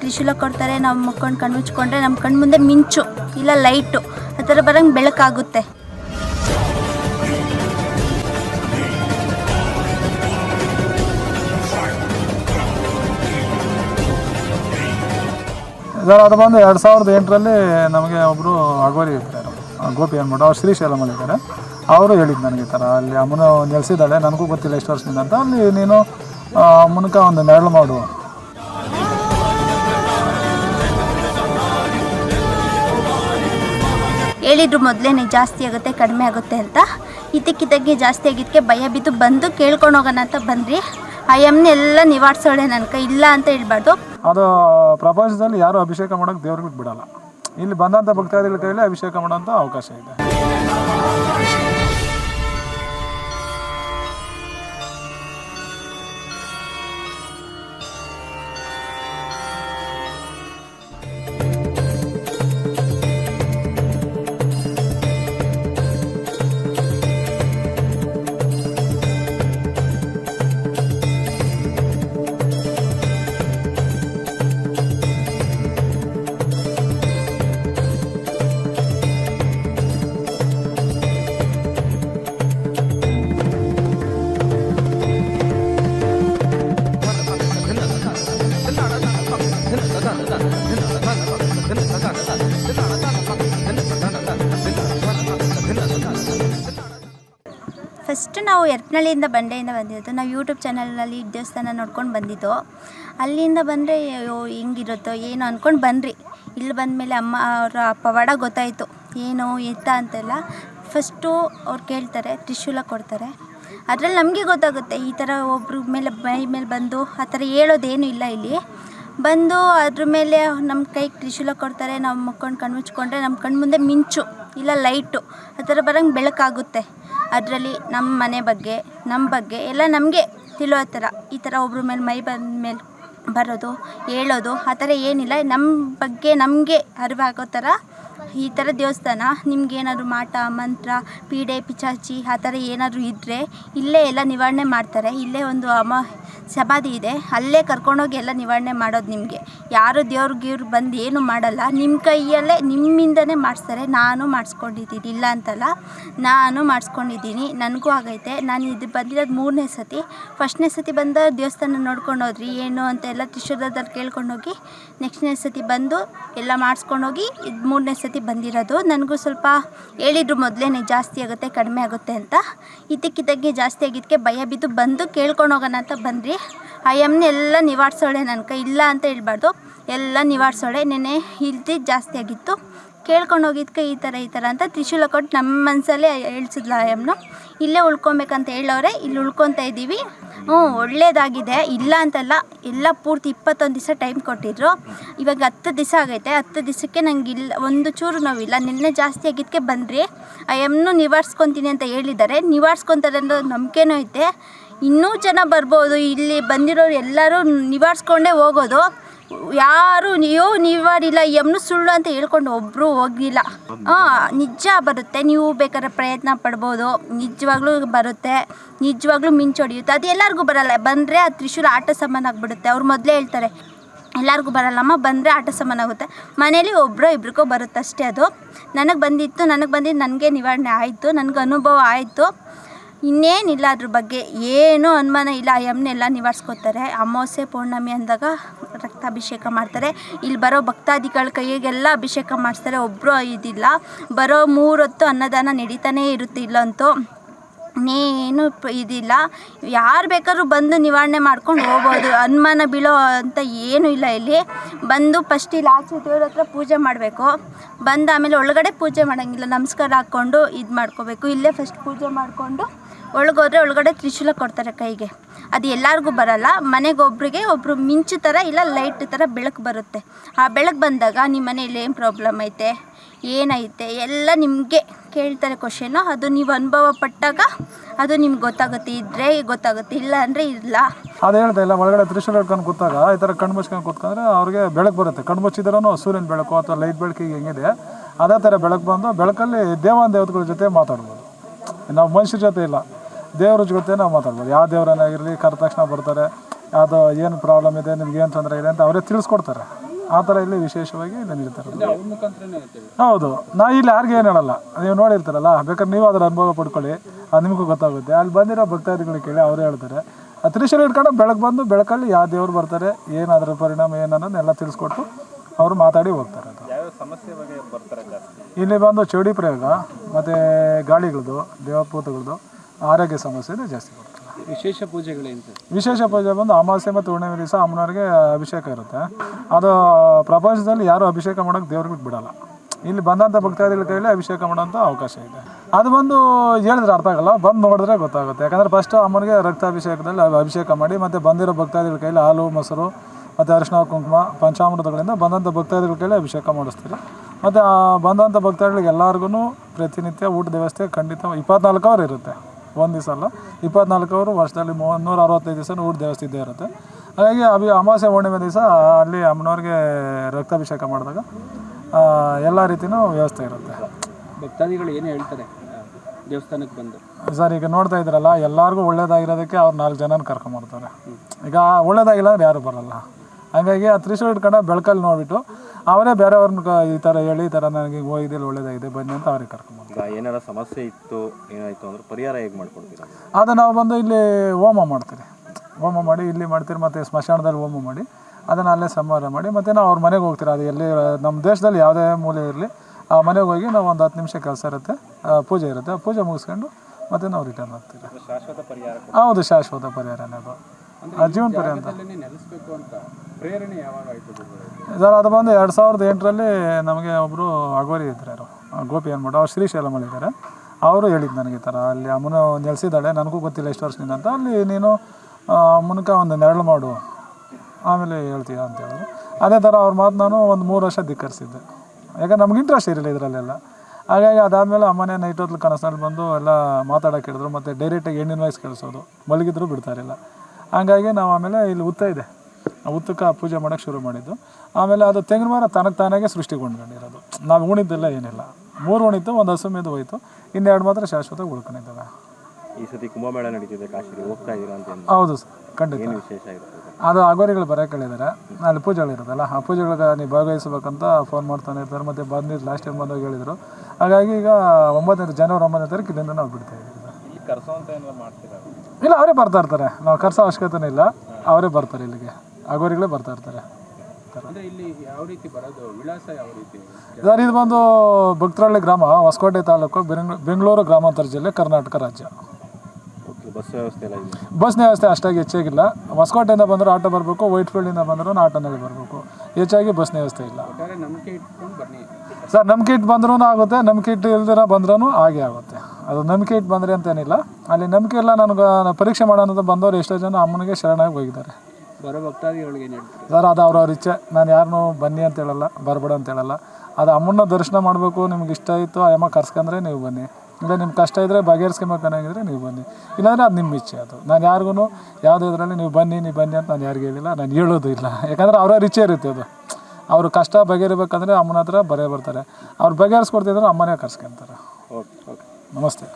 ತ್ರಿಶೂಲ ಕೊಡ್ತಾರೆ, ನಾವು ಮುಕ್ಕೊಂಡು ಕಣ್ಣು ಮುಚ್ಕೊಂಡ್ರೆ ನಮ್ಮ ಕಣ್ಣು ಮುಂದೆ ಮಿಂಚು, ಇಲ್ಲ ಲೈಟು ಆ ಥರ ಬರಂಗೆ ಬೆಳಕಾಗುತ್ತೆ. ಸರ್, ಅದು ಬಂದು ಎರಡು ಸಾವಿರದ ಎಂಟರಲ್ಲಿ ನಮಗೆ ಒಬ್ಬರು ಅಗೋರಿ ಇರ್ತಾರೆ. ಗೋಪಿ ಅಂದ್ಬಿಟ್ಟು ಅವ್ರು ಶ್ರೀಶೈಲಮಲ್ಲಿ ಇದ್ದಾರೆ. ಅವರು ಹೇಳಿದ್ದು ನನಗೆ ಈ ಥರ. ಅಲ್ಲಿ ಅಮ್ಮನ ನೆಲೆಸಿದ್ದಾಳೆ, ನನಗೂ ಗೊತ್ತಿಲ್ಲ ಎಷ್ಟು ವರ್ಷದಿಂದ ಅಂತ. ಅಲ್ಲಿ ನೀನು ಅಮ್ಮನಕ ಒಂದು ನೆರಳು ಮಾಡು ಹೇಳಿದ್ರು ಮೊದಲೇ ಜಾಸ್ತಿ ಆಗುತ್ತೆ, ಕಡಿಮೆ ಆಗುತ್ತೆ ಅಂತ. ಇದ್ದಕ್ಕಿದ್ದಾಗೆ ಜಾಸ್ತಿ ಆಗಿದ್ದಕ್ಕೆ ಭಯ ಬಿದ್ದು ಬಂದು ಕೇಳ್ಕೊಂಡು ಹೋಗೋಣ ಅಂತ ಬಂದ್ರಿ. ಆ ಎಮ್ನ ಎಲ್ಲ ನಿವಾರಿಸೋಳೆ ನನ್ನ ಕೈ, ಇಲ್ಲ ಅಂತ ಹೇಳ್ಬಾರ್ದು. ಅದು ಪ್ರಪಂಚದಲ್ಲಿ ಯಾರು ಅಭಿಷೇಕ ಮಾಡೋಕೆ ದೇವ್ರಿಗೆ ಬಿಡಲ್ಲ. ಇಲ್ಲಿ ಬಂದಂಥ ಭಕ್ತಾದಿಗಳ ಕೈಯಲ್ಲಿ ಅಭಿಷೇಕ ಮಾಡೋಂಥ ಅವಕಾಶ ಇದೆ. ಎರಪನಹಳ್ಳಿಯಿಂದ ಬಂಡೆಯಿಂದ ಬಂದಿದ್ದು ನಾವು ಯೂಟ್ಯೂಬ್ ಚಾನಲಲ್ಲಿ ದೇವಸ್ಥಾನ ನೋಡ್ಕೊಂಡು ಬಂದಿದ್ದು. ಅಲ್ಲಿಂದ ಬಂದರೆ, ಅಯ್ಯೋ, ಹೆಂಗಿರುತ್ತೋ ಏನು ಅಂದ್ಕೊಂಡು ಬಂದ್ರಿ ಇಲ್ಲಿ ಬಂದಮೇಲೆ ಅಮ್ಮ ಅವರ ಪವಾಡ ಗೊತ್ತಾಯಿತು. ಏನು ಎತ್ತ ಅಂತೆಲ್ಲ ಫಸ್ಟು ಅವ್ರು ಕೇಳ್ತಾರೆ, ತ್ರಿಶೂಲ ಕೊಡ್ತಾರೆ. ಅದ್ರಲ್ಲಿ ನಮಗೆ ಗೊತ್ತಾಗುತ್ತೆ, ಈ ಥರ ಒಬ್ರ ಮೇಲೆ, ಮೈ ಮೇಲೆ ಬಂದು ಆ ಥರ ಹೇಳೋದೇನು ಇಲ್ಲ ಇಲ್ಲಿ. ಬಂದು ಅದ್ರ ಮೇಲೆ ನಮ್ಮ ಕೈಗೆ ತ್ರಿಶೂಲ ಕೊಡ್ತಾರೆ ನಾವು ಮುಕ್ಕೊಂಡು ಕಣ್ಣು ಮುಚ್ಕೊಂಡ್ರೆ ನಮ್ಮ ಕಣ್ಣು ಮುಂದೆ ಮಿಂಚು, ಇಲ್ಲ ಲೈಟು. ಆ ಥರ ಬರೋಂಗೆ ಬೆಳಕಾಗುತ್ತೆ. ಅದರಲ್ಲಿ ನಮ್ಮ ಮನೆ ಬಗ್ಗೆ ನಮ್ಮ ಬಗ್ಗೆ ಎಲ್ಲ ನಮಗೆ ತಿಳೋ ಥರ. ಈ ಥರ ಒಬ್ರ ಮೇಲೆ ಮೈ ಬಂದ ಮೇಲೆ ಬರೋದು, ಹೇಳೋದು, ಆ ಥರ ಏನಿಲ್ಲ. ನಮ್ಮ ಬಗ್ಗೆ ನಮಗೆ ಅರಿವಾಗೋ ಥರ ಈ ಥರ ದೇವಸ್ಥಾನ, ನಿಮ್ಗೆ ಏನಾದರೂ ಮಾಟ, ಮಂತ್ರ, ಪೀಡೆ ಪಿಚಾಚಿ ಆ ಥರ ಏನಾದರೂ ಇದ್ದರೆ ಇಲ್ಲೇ ಎಲ್ಲ ನಿವಾರಣೆ ಮಾಡ್ತಾರೆ. ಇಲ್ಲೇ ಒಂದು ಅಮ ಸಮಾಧಿ ಇದೆ. ಅಲ್ಲೇ ಕರ್ಕೊಂಡೋಗಿ ಎಲ್ಲ ನಿವಾರಣೆ ಮಾಡೋದು ನಿಮಗೆ. ಯಾರು ದೇವ್ರು ಗೀವ್ರು ಬಂದು ಏನು ಮಾಡಲ್ಲ. ನಿಮ್ಮ ಕೈಯಲ್ಲೇ ನಿಮ್ಮಿಂದನೇ ಮಾಡಿಸ್ತಾರೆ. ನಾನು ಮಾಡಿಸ್ಕೊಂಡಿದ್ದೀನಿ. ಇಲ್ಲ ಅಂತಲ್ಲ, ನಾನು ಮಾಡಿಸ್ಕೊಂಡಿದ್ದೀನಿ. ನನಗೂ ಆಗೈತೆ. ನಾನು ಇದು ಬಂದಿರೋದು ಮೂರನೇ ಸತಿ. ಫಸ್ಟ್ನೇ ಸತಿ ಬಂದ ದೇವಸ್ಥಾನ ನೋಡ್ಕೊಂಡು ಹೋದ್ರಿ, ಏನು ಅಂತ ಎಲ್ಲ ತ್ರಿಶೂಲದಲ್ಲಿ ಕೇಳ್ಕೊಂಡೋಗಿ ನೆಕ್ಸ್ಟ್ನೇ ಸತಿ ಬಂದು ಎಲ್ಲ ಮಾಡಿಸ್ಕೊಂಡೋಗಿ ಇದು ಮೂರನೇ ಸತಿ ಬಂದಿರೋದು. ನನಗೂ ಸ್ವಲ್ಪ ಹೇಳಿದ್ರು ಮೊದಲೇ ಜಾಸ್ತಿ ಆಗುತ್ತೆ, ಕಡಿಮೆ ಆಗುತ್ತೆ ಅಂತ. ಇದಕ್ಕಿದ್ದಂಗೆ ಜಾಸ್ತಿ ಆಗಿದ್ದಕ್ಕೆ ಭಯ ಬಿದ್ದು ಬಂದು ಕೇಳ್ಕೊಂಡು ಹೋಗೋಣ ಅಂತ ಬಂದ್ರಿ. ಆ ಎಮ್ನ ಎಲ್ಲ ನಿವಾರಿಸೋಳೆ ನನ್ನ ಕೈ. ಇಲ್ಲ ಅಂತ ಹೇಳ್ಬಾರ್ದು. ಎಲ್ಲ ನಿವಾರಿಸೋಳೆ ನೆನೆ ಇಲ್ದಿದ್ದು ಜಾಸ್ತಿ ಆಗಿತ್ತು. ಕೇಳ್ಕೊಂಡು ಹೋಗಿದ್ಕೆ ಈ ಥರ ಈ ಥರ ಅಂತ ತ್ರಿಶೂಲ ಕೊಟ್ಟು ನಮ್ಮ ಮನಸ್ಸಲ್ಲೇ ಹೇಳ್ಸಿದ್ಲ ಆ ಎಮ್ನು ಇಲ್ಲೇ ಉಳ್ಕೊಬೇಕಂತ ಹೇಳೋರೆ ಇಲ್ಲಿ ಉಳ್ಕೊತಾ ಇದ್ದೀವಿ. ಹ್ಞೂ, ಒಳ್ಳೇದಾಗಿದೆ. ಇಲ್ಲ ಅಂತಲ್ಲ, ಎಲ್ಲ ಪೂರ್ತಿ ಇಪ್ಪತ್ತೊಂದು ದಿವಸ ಟೈಮ್ ಕೊಟ್ಟಿದ್ರು. ಇವಾಗ ಹತ್ತು ದಿವಸ ಆಗೈತೆ. ಹತ್ತು ದಿವಸಕ್ಕೆ ನಂಗೆ ಇಲ್ಲ, ಒಂದು ಚೂರು ನೋವಿಲ್ಲ. ನಿನ್ನೆ ಜಾಸ್ತಿ ಆಗಿದ್ದಕ್ಕೆ ಬಂದ್ರಿ. ಆ ಎಮ್ನು ನಿವಾರಿಸ್ಕೊತೀನಿ ಅಂತ ಹೇಳಿದ್ದಾರೆ. ನಿವಾರಿಸ್ಕೊತಾರೆ ಅನ್ನೋ ನಂಬಿಕೆನೂ ಐತೆ. ಇನ್ನೂ ಜನ ಬರ್ಬೋದು. ಇಲ್ಲಿ ಬಂದಿರೋರು ಎಲ್ಲರೂ ನಿವಾರಿಸ್ಕೊಂಡೇ ಹೋಗೋದು. ಯಾರು ನೀವು ನಿವಾರಿಲ್ಲ, ಎಮ್ನು ಸುಳ್ಳು ಅಂತ ಹೇಳ್ಕೊಂಡು ಒಬ್ಬರು ಹೋಗಿಲ್ಲ. ಹಾಂ, ನಿಜ ಬರುತ್ತೆ. ನೀವು ಬೇಕಾದ್ರೆ ಪ್ರಯತ್ನ ಪಡ್ಬೋದು. ನಿಜವಾಗ್ಲೂ ಬರುತ್ತೆ. ನಿಜವಾಗ್ಲೂ ಮಿಂಚು ಹೊಡಿಯುತ್ತೆ. ಅದು ಎಲ್ಲರಿಗೂ ಬರಲ್ಲ. ಬಂದರೆ ಆ ತ್ರಿಶೂಲ ಆಟ ಸಾಮಾನು ಆಗಿಬಿಡುತ್ತೆ. ಅವ್ರು ಮೊದಲೇ ಹೇಳ್ತಾರೆ, ಎಲ್ಲರಿಗೂ ಬರಲ್ಲಮ್ಮ, ಬಂದರೆ ಆಟ ಆಗುತ್ತೆ. ಮನೇಲಿ ಒಬ್ಬರೋ ಇಬ್ರಿಗೋ ಬರುತ್ತೆ ಅಷ್ಟೇ ಅದು. ನನಗೆ ಬಂದಿತ್ತು, ನನಗೆ ಬಂದಿದ್ದು ನನಗೆ ನಿವಾರಣೆ ಆಯಿತು. ನನಗೆ ಅನುಭವ ಆಯಿತು. ಇನ್ನೇನಿಲ್ಲ ಅದ್ರ ಬಗ್ಗೆ ಏನೂ ಅನುಮಾನ ಇಲ್ಲ. ಆ ಎಮ್ನೆಲ್ಲ ನಿವಾರಿಸ್ಕೋತಾರೆ ಅಮಾವಾಸ್ಯೆ ಪೌರ್ಣಮಿ ಅಂದಾಗ ರಕ್ತಾಭಿಷೇಕ ಮಾಡ್ತಾರೆ. ಇಲ್ಲಿ ಬರೋ ಭಕ್ತಾದಿಗಳ ಕೈಗೆಲ್ಲ ಅಭಿಷೇಕ ಮಾಡಿಸ್ತಾರೆ. ಒಬ್ಬರು ಇದಿಲ್ಲ. ಬರೋ ಮೂರೊತ್ತು ಅನ್ನದಾನ ನಡೀತಾನೇ ಇರುತ್ತೆ ಇಲ್ಲಂತೂ. ಇನ್ನೇನು ಇದಿಲ್ಲ. ಯಾರು ಬೇಕಾದ್ರೂ ಬಂದು ನಿವಾರಣೆ ಮಾಡ್ಕೊಂಡು ಹೋಗ್ಬೋದು. ಅನುಮಾನ ಬೀಳೋ ಅಂತ ಏನೂ ಇಲ್ಲ ಇಲ್ಲಿ. ಬಂದು ಫಸ್ಟ್ ಇಲ್ಲಿ ಆಚೆ ದೇವ್ರ ಹತ್ರ ಪೂಜೆ ಮಾಡಬೇಕು. ಬಂದು ಆಮೇಲೆ ಒಳಗಡೆ ಪೂಜೆ ಮಾಡೋಂಗಿಲ್ಲ. ನಮಸ್ಕಾರ ಹಾಕ್ಕೊಂಡು ಇದು ಮಾಡ್ಕೋಬೇಕು. ಇಲ್ಲೇ ಫಸ್ಟ್ ಪೂಜೆ ಮಾಡಿಕೊಂಡು ಒಳಗೋದ್ರೆ ಒಳಗಡೆ ತ್ರಿಶೂಲ ಕೊಡ್ತಾರೆ ಕೈಗೆ. ಅದು ಎಲ್ಲರಿಗೂ ಬರಲ್ಲ. ಮನೆಗೆ ಒಬ್ರಿಗೆ ಒಬ್ಬರು ಮಿಂಚು ಥರ ಇಲ್ಲ ಲೈಟ್ ಥರ ಬೆಳಕು ಬರುತ್ತೆ. ಆ ಬೆಳಕು ಬಂದಾಗ ನಿಮ್ಮ ಮನೇಲಿ ಏನು ಪ್ರಾಬ್ಲಮ್ ಐತೆ? ಏನೈತೆ? ಎಲ್ಲ ನಿಮಗೆ ಕೇಳ್ತಾರೆ ಕ್ವಶನು ಅದು ನೀವು ಅನುಭವ ಪಟ್ಟಾಗ ಅದು ನಿಮ್ಗೆ ಗೊತ್ತಾಗುತ್ತೆ. ಇದ್ರೆ ಗೊತ್ತಾಗುತ್ತೆ. ಇಲ್ಲ ಅಂದರೆ ಇಲ್ಲ. ಅದು ಹೇಳ್ತಾ ಇಲ್ಲ, ಒಳಗಡೆ ತ್ರಿಶೂಲ ಹಿಡ್ಕೊಂಡು ಕೂತಾಗ ಈ ಥರ ಕಣ್ಣು ಮುಚ್ಕೊಂಡು ಕೂತ್ಕೊಂಡ್ರೆ ಅವ್ರಿಗೆ ಬೆಳಕು ಬರುತ್ತೆ. ಕಣ್ಣು ಮುಚ್ಚಿದ್ರೂ ಸೂರ್ಯನ ಬೆಳಕು ಅಥವಾ ಲೈಟ್ ಬೆಳಕಿಗೆ ಹೆಂಗಿದೆ. ಅದೇ ಥರ ಬೆಳಕು ಬಂದು ಬೆಳಕಲ್ಲಿ ದೇವಾನ್ ದೇವತೆಗಳ ಜೊತೆ ಮಾತಾಡ್ಬೋದು. ನಾವು ಮನುಷ್ಯರ ಜೊತೆ ಇಲ್ಲ. ದೇವ್ರ ಜೊತೆ ನಾವು ಮಾತಾಡ್ಬೋದು. ಯಾವ ದೇವರನ್ನ ಇರಲಿ ಕರೆದ ತಕ್ಷಣ ಬರ್ತಾರೆ ಅದು ಏನು ಪ್ರಾಬ್ಲಮ್ ಇದೆ ನಿಮ್ಗೆ ಏನು ತೊಂದರೆ ಇದೆ ಅಂತ ಅವರೇ ತಿಳಿಸ್ಕೊಡ್ತಾರೆ. ಆ ಥರ ಇಲ್ಲಿ ವಿಶೇಷವಾಗಿ ಇಲ್ಲಿ ನಡೀತಾರೆ. ಹೌದು. ನಾ ಇಲ್ಲಿ ಯಾರಿಗೆ ಏನು ಹೇಳಲ್ಲ. ನೀವು ನೋಡಿರ್ತಾರಲ್ಲ ಬೇಕಾದ್ರೆ ನೀವು ಅದರ ಅನುಭವ ಪಡ್ಕೊಳ್ಳಿ. ಅದು ನಿಮಗೂ ಗೊತ್ತಾಗುತ್ತೆ. ಅಲ್ಲಿ ಬಂದಿರೋ ಭಕ್ತಾದಿಗಳು ಕೇಳಿ ಅವರೇ ಹೇಳ್ತಾರೆ. ಆ ತ್ರಿಶೂಲ ಇಟ್ಕೊಂಡು ಬೆಳಗ್ಗೆ ಬಂದು ಬೆಳಕಲ್ಲಿ ಯಾವ ದೇವ್ರು ಬರ್ತಾರೆ ಏನು ಅದರ ಪರಿಣಾಮ ಏನು ಎಲ್ಲ ತಿಳಿಸ್ಕೊಟ್ಟು ಅವರು ಮಾತಾಡಿ ಹೋಗ್ತಾರೆ ಅದು. ಯಾವ ಸಮಸ್ಯೆ ಬಗ್ಗೆ ಬರ್ತಾರೆ ಜಾಸ್ತಿ? ಇಲ್ಲಿ ಬಂದು ಚೌಡಿ ಪ್ರಯೋಗ ಮತ್ತು ಗಾಳಿಗಳದ್ದು ದೇವಪೂತಗಳದ್ದು ಆರೋಗ್ಯ ಸಮಸ್ಯೆ ಜಾಸ್ತಿ ಬರ್ತದೆ ವಿಶೇಷ ಪೂಜೆಗಳೇನು ವಿಶೇಷ ಪೂಜೆ ಬಂದು ಅಮಾವಾಸ್ಯೆ ಮತ್ತು ಹುಣ್ಣಿಮೆ ದಿವಸ ಅಮ್ಮನವ್ರಿಗೆ ಅಭಿಷೇಕ ಇರುತ್ತೆ. ಅದು ಪ್ರಪಂಚದಲ್ಲಿ ಯಾರು ಅಭಿಷೇಕ ಮಾಡೋಕೆ ದೇವ್ರಿಗೆ ಬಿಡಲ್ಲ. ಇಲ್ಲಿ ಬಂದಂಥ ಭಕ್ತಾದಿಗಳ ಕೈಯಲ್ಲಿ ಅಭಿಷೇಕ ಮಾಡೋಂಥ ಅವಕಾಶ ಇದೆ. ಅದು ಬಂದು ಹೇಳಿದ್ರೆ ಅರ್ಥ ಆಗಲ್ಲ ಬಂದು ನೋಡಿದ್ರೆ ಗೊತ್ತಾಗುತ್ತೆ. ಯಾಕಂದರೆ ಫಸ್ಟ್ ಅಮ್ಮನಿಗೆ ರಕ್ತಾಭಿಷೇಕದಲ್ಲಿ ಅಭಿ- ಅಭಿಷೇಕ ಮಾಡಿ ಮತ್ತು ಬಂದಿರೋ ಭಕ್ತಾದಿಗಳ ಕೈಯಲ್ಲಿ ಹಾಲು ಮೊಸರು ಮತ್ತು ಅರಿಶಿನ ಕುಂಕುಮ ಪಂಚಾಮೃತಗಳಿಂದ ಬಂದಂಥ ಭಕ್ತಾದಿಗಳ ಕೈಯಲ್ಲಿ ಅಭಿಷೇಕ ಮಾಡಿಸ್ತೀರಿ. ಮತ್ತು ಬಂದಂಥ ಭಕ್ತಾದಿಗಳಿಗೆ ಎಲ್ಲರಿಗೂ ಪ್ರತಿನಿತ್ಯ ಊಟದ ವ್ಯವಸ್ಥೆ ಖಂಡಿತ ಇಪ್ಪತ್ನಾಲ್ಕು ಅವರ್ ಇರುತ್ತೆ. ಒಂದು ದಿವಸ ಅಲ್ಲ ಇಪ್ಪತ್ನಾಲ್ಕು ಅವರು ವರ್ಷದಲ್ಲಿ ಮೂವನ್ನೂರ ನೂರ ಅರವತ್ತೈದು ದಿವಸ ಊಟ ದೇವಸ್ಥಿದ್ದೇ ಇರುತ್ತೆ. ಹಾಗಾಗಿ ಅಭಿ ಅಮಾವಾಸ್ಯ ಹುಣ್ಣಿಮೆ ದಿವಸ ಅಲ್ಲಿ ಅಮ್ಮನವ್ರಿಗೆ ರಕ್ತಾಭಿಷೇಕ ಮಾಡಿದಾಗ ಎಲ್ಲ ರೀತಿಯೂ ವ್ಯವಸ್ಥೆ ಇರುತ್ತೆ. ಭಕ್ತಾದಿಗಳು ಏನು ಹೇಳ್ತಾರೆ? ದೇವಸ್ಥಾನಕ್ಕೆ ಬಂದು. ಸರ್ ಈಗ ನೋಡ್ತಾ ಇದ್ರಲ್ಲ ಎಲ್ಲರಿಗೂ ಒಳ್ಳೇದಾಗಿರೋದಕ್ಕೆ ಅವ್ರು ನಾಲ್ಕು ಜನನ ಕರ್ಕೊಂಬರ್ತಾರೆ. ಈಗ ಒಳ್ಳೇದಾಗಿಲ್ಲ ಅಂದ್ರೆ ಯಾರು ಬರಲ್ಲ. ಹಂಗಾಗಿ ಆ ತ್ರಿಶೂರ್ ಇಟ್ಕೊಂಡ ಬೆಳಕಲ್ಲಿ ನೋಡ್ಬಿಟ್ಟು ಅವರೇ ಬೇರೆಯವ್ರನ್ನ ಕ- ಈ ಥರ ಹೇಳಿ ಈ ಥರ ನನಗೆ ಹೋಗಿದ್ದಿಲ್ಲ ಹೋಗಿದೆ ಒಳ್ಳೇದಾಗಿದೆ ಬನ್ನಿ ಅಂತ ಅವ್ರಿಗೆ ಕರ್ಕೊಂಡು ಈಗ ಏನಾರ ಸಮಸ್ಯೆ ಇತ್ತು ಏನಾಯ್ತು ಅಂದ್ರೆ ಪರಿಹಾರ ಹೇಗೆ ಮಾಡ್ಕೊಡ್ತೀರಾ? ಅದು ನಾವು ಬಂದು ಇಲ್ಲಿ ಹೋಮ ಮಾಡ್ತೀರಿ. ಹೋಮ ಮಾಡಿ ಇಲ್ಲಿ ಮಾಡ್ತೀರಿ ಮತ್ತು ಸ್ಮಶಾನದಲ್ಲಿ ಹೋಮ ಮಾಡಿ ಅದನ್ನು ಅಲ್ಲೇ ಸಂಹಾರ ಮಾಡಿ ಮತ್ತು ನಾವು ಅವ್ರ ಮನೆಗೆ ಹೋಗ್ತೀರಿ? ಅದು ಎಲ್ಲಿ ನಮ್ಮ ದೇಶದಲ್ಲಿ ಯಾವುದೇ ಮೂಲೆ ಇರಲಿ ಆ ಮನೆಗೆ ಹೋಗಿ ನಾವು ಒಂದು ಹತ್ತು ನಿಮಿಷ ಕೆಲಸ ಇರುತ್ತೆ ಆ, ಪೂಜೆ ಇರುತ್ತೆ. ಆ ಪೂಜೆ ಮುಗಿಸ್ಕೊಂಡು ಮತ್ತೆ ನಾವು ರಿಟರ್ನ್ ಆಗ್ತೀವಿ. ಶಾಶ್ವತ ಪರಿಹಾರ ಹೌದು ಶಾಶ್ವತ ಪರಿಹಾರನೇ ಅದು. ಆ ಜೀವನ ಪರ್ಯಂತ ನೆಲೆಸಬೇಕು ಅಂತ ಪ್ರೇರಣೆ ಯಾವಾಗ ಆಯಿತು ಸರ್ ಅದು ಬಂದು ಎರಡು ಸಾವಿರದ ಎಂಟರಲ್ಲಿ ನಮಗೆ ಒಬ್ಬರು ಅಗೋರಿ ಇದ್ದಾರೆ ಗೋಪಿ ಅನ್ಬಿಟ್ಟು ಅವ್ರು ಶ್ರೀಶೈಲ ಇದ್ದಾರೆ ಅವರು ಹೇಳಿದ್ದು ನನಗೆ ಈ ಥರ ಅಲ್ಲಿ ಅಮ್ಮನ ನೆಲೆಸಿದ್ದಾಳೆ ನನಗೂ ಗೊತ್ತಿಲ್ಲ ಎಷ್ಟು ವರ್ಷದಿಂದ ಅಂತ. ಅಲ್ಲಿ ನೀನು ಅಮ್ಮನಕ ಒಂದು ನೆರಳು ಮಾಡು ಆಮೇಲೆ ಹೇಳ್ತೀಯ ಅಂತ ಹೇಳಿದ್ರು. ಅದೇ ಥರ ಅವ್ರ ಮಾತು ನಾನು ಒಂದು ಮೂರು ವರ್ಷ ಧಿಕ್ಕರಿಸಿದ್ದೆ. ಯಾಕಂದ್ರೆ ನಮ್ಗೆ ಇಂಟ್ರೆಸ್ಟ್ ಇರಲಿಲ್ಲ ಇದರಲ್ಲೆಲ್ಲ. ಹಾಗಾಗಿ ಅದಾದಮೇಲೆ ಅಮ್ಮನೇ ನೈಟ್ ಹೊತ್ತು ಕನಸಲ್ಲಿ ಬಂದು ಎಲ್ಲ ಮಾತಾಡೋಕೆ ಹೇಳಿದ್ರು ಮತ್ತು ಡೈರೆಕ್ಟಾಗಿ ಹೆಣ್ಣಿನ ವಾಯ್ಸ್ ಕೇಳಿಸೋದು. ಮಲಗಿದ್ರು ಬಿಡ್ತಾರಿಲ್ಲ ಹಂಗಾಗಿ ನಾವು ಆಮೇಲೆ ಇಲ್ಲಿ ಉತ್ತ ಇದೆ. ಆ ಉತ್ತಕ್ಕೆ ಆ ಪೂಜೆ ಮಾಡೋಕ್ಕೆ ಶುರು ಮಾಡಿದ್ದು. ಆಮೇಲೆ ಅದು ತೆಂಗಿನ ಮರ ತನಗೆ ತಾನಾಗೆ ಸೃಷ್ಟಿಗೊಂಡ್ಕೊಂಡಿರೋದು. ನಾವು ಉಣಿದ್ದೆಲ್ಲ ಏನಿಲ್ಲ. ಮೂರು ಉಣಿತು ಒಂದು ಹಸು ಮೇದು ಹೋಯಿತು. ಇನ್ನೆರಡು ಮಾತ್ರ ಶಾಶ್ವತ ಉಳ್ಕೊಂಡಿದ್ದಾವೆ ಈ ಸತಿ ಕುಂಭಮೇಳ ನಡೀತಿದೆ. ಕಾಶಿಗೆ ಹೋಗ್ತಾ ಇದ್ದೀರಾ ಅಂತ ಹೌದು ಸರ್ ಖಂಡಿತ. ಏನು ವಿಶೇಷ ಅದು ಅಗೋರಿಗಳು ಬರೋಕೆ ಹೇಳಿದ್ದಾರೆ ಅಲ್ಲಿ ಇರೋದಲ್ಲ ಆ ಪೂಜೆಗಳಿಗೆ ನೀವು ಭಾಗವಹಿಸ್ಬೇಕಂತ ಫೋನ್ ಮಾಡ್ತಾನೆ ಇರ್ತಾರೆ. ಮತ್ತು ಬಂದಿದ್ದು ಲಾಸ್ಟ್ ಟೈಮ್ ಬಂದಾಗ ಹೇಳಿದರು. ಹಾಗಾಗಿ ಈಗ ಒಂಬತ್ತನೇ ಜನವರಿ ಒಂಬತ್ತನೇ ತಾರೀಕು ಇಲ್ಲಿಂದ ನಾವು ಬಿಡ್ತಾ ಇದ್ದೀವಿ. ಇಲ್ಲಿ ಅವರೇ ಬರ್ತಾ ಇರ್ತಾರೆ. ನಾವು ಕರ್ಸೋ ಅವಶ್ಯಕತೆನೇ ಇಲ್ಲ. ಅವರೇ ಬರ್ತಾರೆ ಇಲ್ಲಿಗೆ. ಅಗೋರಿಗಳೇ ಬರ್ತಾ ಇರ್ತಾರೆ. ಸರ್ ಇದು ಬಂದು ಭಕ್ತರಳ್ಳಿ ಗ್ರಾಮ ಹೊಸಕೋಟೆ ತಾಲೂಕು ಬೆಂಗ್- ಬೆಂಗಳೂರು ಗ್ರಾಮಾಂತರ ಜಿಲ್ಲೆ ಕರ್ನಾಟಕ ರಾಜ್ಯ. ಓಕೆ ಬಸ್ ವ್ಯವಸ್ಥೆ ಅಷ್ಟಾಗಿ ಹೆಚ್ಚಾಗಿಲ್ಲ. ಹೊಸಕೋಟೆಯಿಂದ ಬಂದರೂ ಆಟೋ ಬರಬೇಕು ವೈಟ್ ಫೀಲ್ಡಿಂದ ಬಂದರೂ ಆಟೋನಲ್ಲಿ ಬರಬೇಕು. ಹೆಚ್ಚಾಗಿ ಬಸ್ ವ್ಯವಸ್ಥೆ ಇಲ್ಲ. ಸರ್ ನಂಬಿಕೆ ಇಟ್ಟು ಬಂದ್ರೂ ಆಗುತ್ತೆ. ನಂಬಿಕೆ ಇಟ್ಟು ಇಲ್ದಿರ ಬಂದ್ರೂ ಹಾಗೆ ಆಗುತ್ತೆ. ಅದು ನಂಬಿಕೆ ಇಟ್ಟು ಬಂದರೆ ಅಂತೇನಿಲ್ಲ ಅಲ್ಲಿ ನಂಬಿಕೆ ಇಲ್ಲ ನನಗೆ ನಾನು ಪರೀಕ್ಷೆ ಮಾಡೋಣ ಬಂದವರು ಎಷ್ಟೋ ಜನ ಅಮ್ಮನಿಗೆ ಶರಣಾಗಿ ಹೋಗಿದ್ದಾರೆ. ಬರೋ ಭಕ್ತಾದಿಗಳಿಗೆ ಸರ್ ಅದು ಅವ್ರವ್ರ ಇಚ್ಛೆ. ನಾನು ಯಾರನ್ನೂ ಬನ್ನಿ ಅಂತ ಹೇಳಲ್ಲ ಬರಬೇಡ ಅಂತ ಹೇಳಲ್ಲ. ಅದು ಅಮ್ಮನ ದರ್ಶನ ಮಾಡಬೇಕು ನಿಮ್ಗೆ ಇಷ್ಟ ಇತ್ತು ಆ ಅಮ್ಮ ಕರ್ಸ್ಕೊಂಡ್ರೆ ನೀವು ಬನ್ನಿ. ಇಲ್ಲ ನಿಮ್ಮ ಕಷ್ಟ ಇದ್ದರೆ ಬಗೆಹರಿಸ್ಕೊಂಬೇಕಾಗಿದ್ರೆ ನೀವು ಬನ್ನಿ. ಇಲ್ಲಾಂದರೆ ಅದು ನಿಮ್ಮ ಇಚ್ಛೆ ಅದು. ನಾನು ಯಾರಿಗೂ ಯಾವುದೇ ಇದರಲ್ಲಿ ನೀವು ಬನ್ನಿ ನೀವು ಬನ್ನಿ ಅಂತ ನಾನು ಯಾರಿಗೂ ಹೇಳಿಲ್ಲ ನಾನು ಹೇಳೋದು ಇಲ್ಲ. ಯಾಕಂದರೆ ಅವ್ರವ್ರ ಇಚ್ಛೆ ಇರುತ್ತೆ ಅದು. ಅವ್ರ ಕಷ್ಟ ಬಗೆಹರಿಬೇಕಂದ್ರೆ ಅಮ್ಮನ ಹತ್ರ ಬರೇ ಬರ್ತಾರೆ. ಅವ್ರು ಬಗೆಹರಿಸ್ಕೊಡ್ತಿದ್ರೆ ಅಮ್ಮನೇ ಕರ್ಸ್ಕೊಂತಾರೆ. Okay okay. నమస్తే.